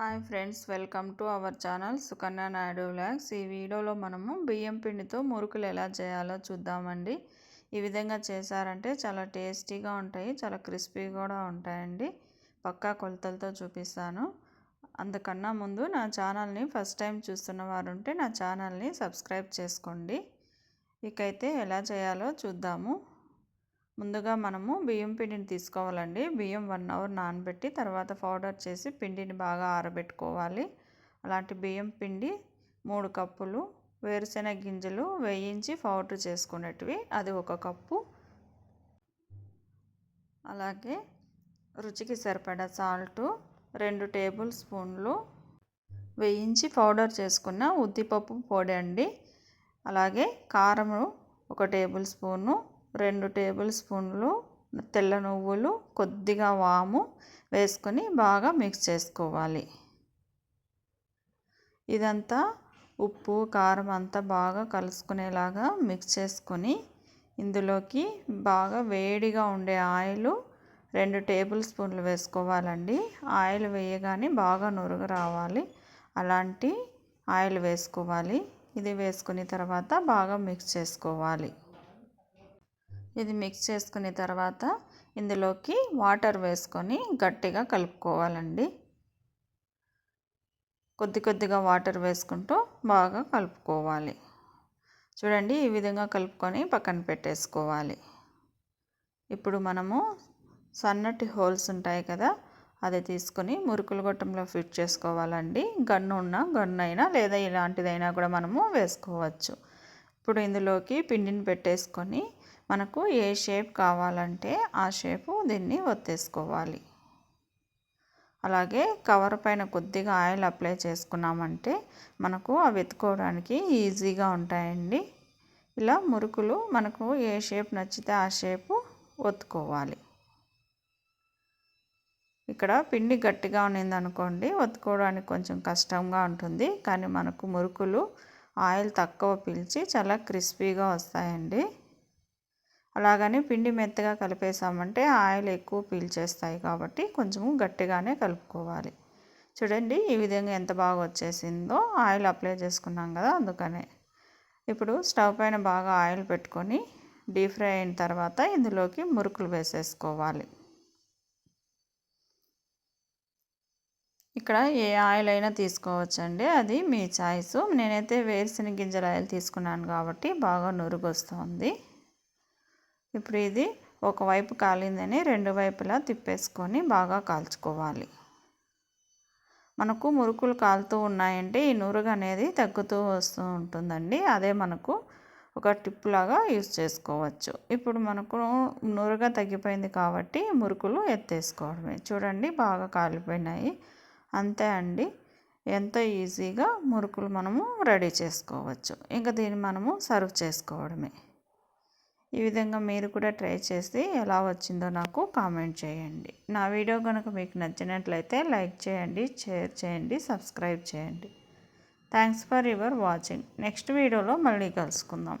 Hi friends welcome to our channel Sukanya Naidu vlogs. ఈ వీడియోలో మనము బియ్యం పిండితో మురుకులు ఎలా చేయాలో చూద్దామండి. ఈ విధంగా చేశారంటే చాలా టేస్టీగా ఉంటాయి చాలా క్రిస్పీ కూడా ఉంటాయండి. పక్కా కొలతలతో చూపిస్తాను. అందుకన్నా ముందు నా ఛానల్ని ఫస్ట్ టైం చూస్తున్న వారు ఉంటే నా ఛానల్ని సబ్స్క్రైబ్ చేసుకోండి. ఇకైతే ఎలా చేయాలో చూద్దాము. ముందుగా మనము బియ్యం పిండిని తీసుకోవాలండి. బియ్యం వన్ అవర్ నానబెట్టి తర్వాత పౌడర్ చేసి పిండిని బాగా ఆరబెట్టుకోవాలి. అలాంటి బియ్యం పిండి మూడు కప్పులు వేరుశెనగ గింజలు వేయించి పౌడర్ చేసుకునేటివి అది ఒక కప్పు. అలాగే రుచికి సరిపడా సాల్టు రెండు టేబుల్ స్పూన్లు వేయించి పౌడర్ చేసుకున్న ఉద్దిపప్పు పొడి అండి. అలాగే కారము ఒక టేబుల్ స్పూను రెండు టేబుల్ స్పూన్లు తెల్ల నువ్వులు కొద్దిగా వాము వేసుకొని బాగా మిక్స్ చేసుకోవాలి. ఇదంతా ఉప్పు కారం అంతా బాగా కలుసుకునేలాగా మిక్స్ చేసుకొని ఇందులోకి బాగా వేడిగా ఉండే ఆయిల్ రెండు టేబుల్ స్పూన్లు వేసుకోవాలండి. ఆయిల్ వేయగానే బాగా నురుగు రావాలి. అలాంటి ఆయిల్ వేసుకోవాలి. ఇది వేసుకున్న తర్వాత బాగా మిక్స్ చేసుకోవాలి. ఇది మిక్స్ చేసుకున్న తర్వాత ఇందులోకి వాటర్ వేసుకొని గట్టిగా కలుపుకోవాలండి. కొద్ది కొద్దిగా వాటర్ వేసుకుంటూ బాగా కలుపుకోవాలి. చూడండి ఈ విధంగా కలుపుకొని పక్కన పెట్టేసుకోవాలి. ఇప్పుడు మనము సన్నటి హోల్స్ ఉంటాయి కదా అది తీసుకొని మురుకులు గొట్టంలో ఫిట్ చేసుకోవాలండి. గన్ను ఉన్న గన్ను అయినా లేదా ఇలాంటిదైనా కూడా మనము వేసుకోవచ్చు. ఇప్పుడు ఇందులోకి పిండిని పెట్టేసుకొని మనకు ఏ షేప్ కావాలంటే ఆ షేపు దీన్ని ఒత్తేసుకోవాలి. అలాగే కవర్ పైన కొద్దిగా ఆయిల్ అప్లై చేసుకున్నామంటే మనకు అవి ఎత్తుకోవడానికి ఈజీగా ఉంటాయండి. ఇలా మురుకులు మనకు ఏ షేప్ నచ్చితే ఆ షేపు ఒత్తుకోవాలి. ఇక్కడ పిండి గట్టిగా ఉన్నింది అనుకోండి ఒత్తుకోవడానికి కొంచెం కష్టంగా ఉంటుంది. కానీ మనకు మురుకులు ఆయిల్ తక్కువ పీల్చి చాలా క్రిస్పీగా వస్తాయండి. అలాగని పిండి మెత్తగా కలిపేసామంటే ఆయిల్ ఎక్కువ పీల్చేస్తాయి కాబట్టి కొంచెము గట్టిగానే కలుపుకోవాలి. చూడండి ఈ విధంగా ఎంత బాగా వచ్చేసిందో ఆయిల్ అప్లై చేసుకున్నాం కదా అందుకనే. ఇప్పుడు స్టవ్ పైన బాగా ఆయిల్ పెట్టుకొని డీప్ ఫ్రై అయిన తర్వాత ఇందులోకి మురుకులు వేసేసుకోవాలి. ఇక్కడ ఏ ఆయిల్ అయినా తీసుకోవచ్చండి. అది మీ చాయిస్. నేనైతే వేరుశెనగ గింజల ఆయిల్ తీసుకున్నాను కాబట్టి బాగా నురుగు వస్తుంది ఇప్పుడు ఇది ఒకవైపు కాలిందని రెండు వైపులా తిప్పేసుకొని బాగా కాల్చుకోవాలి. మనకు మురుకులు కాలుతూ ఉన్నాయంటే ఈ నురుగు అనేది తగ్గుతూ వస్తూ ఉంటుందండి. అదే మనకు ఒక టిప్ లాగా యూజ్ చేసుకోవచ్చు. ఇప్పుడు మనకు నురుగా తగ్గిపోయింది కాబట్టి మురుకులు ఎత్తేసుకోవడమే. చూడండి బాగా కాలిపోయినాయి. అంతే అండి. ఎంతో ఈజీగా మురుకులు మనము రెడీ చేసుకోవచ్చు. ఇంకా దీన్ని మనము సర్వ్ చేసుకోవడమే. ఈ విధంగా మీరు కూడా ట్రై చేసి ఎలా వచ్చిందో నాకు కామెంట్ చేయండి. నా వీడియో కనుక మీకు నచ్చినట్లయితే లైక్ చేయండి షేర్ చేయండి సబ్స్క్రైబ్ చేయండి. Thanks for your watching. Next వీడియోలో మళ్ళీ కలుసుకుందాం.